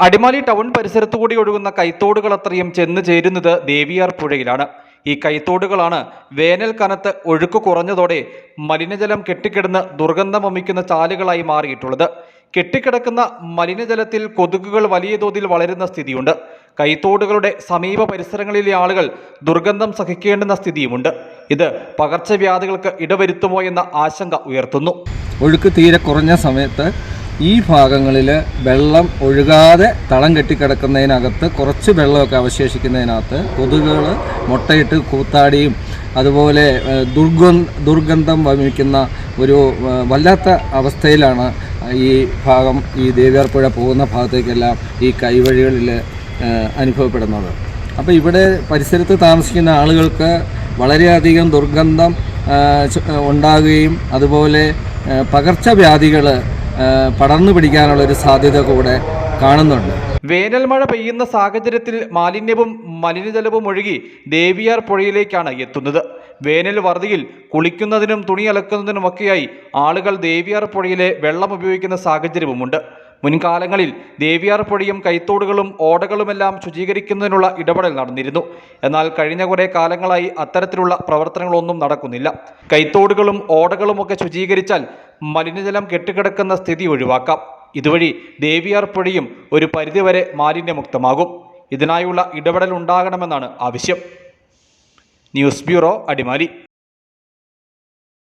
Adimali town പരിസരത്തു കൂടി ഒഴുകുന്ന കൈത്തോടുകൾ അത്രയും ചെന്ന് ചേരുന്നത് ദേവിയാർ പുഴയിലാണ്. ഈ കൈത്തോടുകളാണ് വേനൽ കനത്ത് ഒഴുക്ക് കുറഞ്ഞതോടെ മലിനജലം കെട്ടിക്കിടന്ന് ദുർഗന്ധം വമിക്കുന്ന ചാലുകളായി മാറിയിട്ടുള്ളത്. കെട്ടിക്കിടക്കുന്ന മലിനജലത്തിൽ കൊതുകുകൾ വലിയ തോതിൽ വളരുന്ന സ്ഥിതിയുണ്ട്. കൈത്തോടുകളുടെ സമീപ പരിസരങ്ങളിലെ ആളുകൾ ദുർഗന്ധം സഹിക്കേണ്ടുന്ന സ്ഥിതിയുമുണ്ട്. ഇത് പകർച്ചവ്യാധികൾക്ക് ഇടവരുത്തുമോ എന്ന ആശങ്ക ഉയർത്തുന്നു. ഒഴുക്ക് തീരെ കുറഞ്ഞ സമയത്ത് ഈ ഭാഗങ്ങളിൽ വെള്ളം ഒഴുകാതെ തളം കെട്ടിക്കിടക്കുന്നതിനകത്ത് കുറച്ച് വെള്ളമൊക്കെ അവശേഷിക്കുന്നതിനകത്ത് കൊതുകുകൾ മുട്ടയിട്ട് കൂത്താടിയും അതുപോലെ ദുർഗന് ദുർഗന്ധ വമിക്കുന്ന ഒരു വല്ലാത്ത അവസ്ഥയിലാണ് ഈ ഭാഗം ഈ ദേവിയാർപ്പുഴ പോകുന്ന ഭാഗത്തേക്കെല്ലാം ഈ കൈവഴികളിൽ അനുഭവപ്പെടുന്നത്. അപ്പോൾ ഇവിടെ പരിസരത്ത് താമസിക്കുന്ന ആളുകൾക്ക് വളരെയധികം ദുർഗന്ധം ഉണ്ടാകുകയും അതുപോലെ പകർച്ചവ്യാധികൾ പടർന്നു പിടിക്കാനുള്ള ഒരു സാധ്യത കൂടെ കാണുന്നുണ്ട്. വേനൽ മഴ പെയ്യുന്ന സാഹചര്യത്തിൽ മാലിന്യവും മലിനജലവും ഒഴുകി ദേവിയാർ പുഴയിലേക്കാണ് എത്തുന്നത്. വേനൽ വറുതിയിൽ കുളിക്കുന്നതിനും തുണി അലക്കുന്നതിനുമൊക്കെയായി ആളുകൾ ദേവിയാർ പുഴയിലെ വെള്ളം ഉപയോഗിക്കുന്ന സാഹചര്യവുമുണ്ട്. മുൻകാലങ്ങളിൽ ദേവിയാർ പുഴയും കൈത്തോടുകളും ഓടകളുമെല്ലാം ശുചീകരിക്കുന്നതിനുള്ള ഇടപെടൽ നടന്നിരുന്നു. എന്നാൽ കഴിഞ്ഞ കുറേ കാലങ്ങളായി അത്തരത്തിലുള്ള പ്രവർത്തനങ്ങളൊന്നും നടക്കുന്നില്ല. കൈത്തോടുകളും ഓടകളുമൊക്കെ ശുചീകരിച്ചാൽ മലിനജലം കെട്ടിക്കിടക്കുന്ന സ്ഥിതി ഒഴിവാക്കാം. ഇതുവഴി ദേവിയാർ പുഴയും ഒരു പരിധിവരെ മാലിന്യമുക്തമാകും. ഇതിനായുള്ള ഇടപെടൽ ഉണ്ടാകണമെന്നാണ് ആവശ്യം. News bureau Adimali.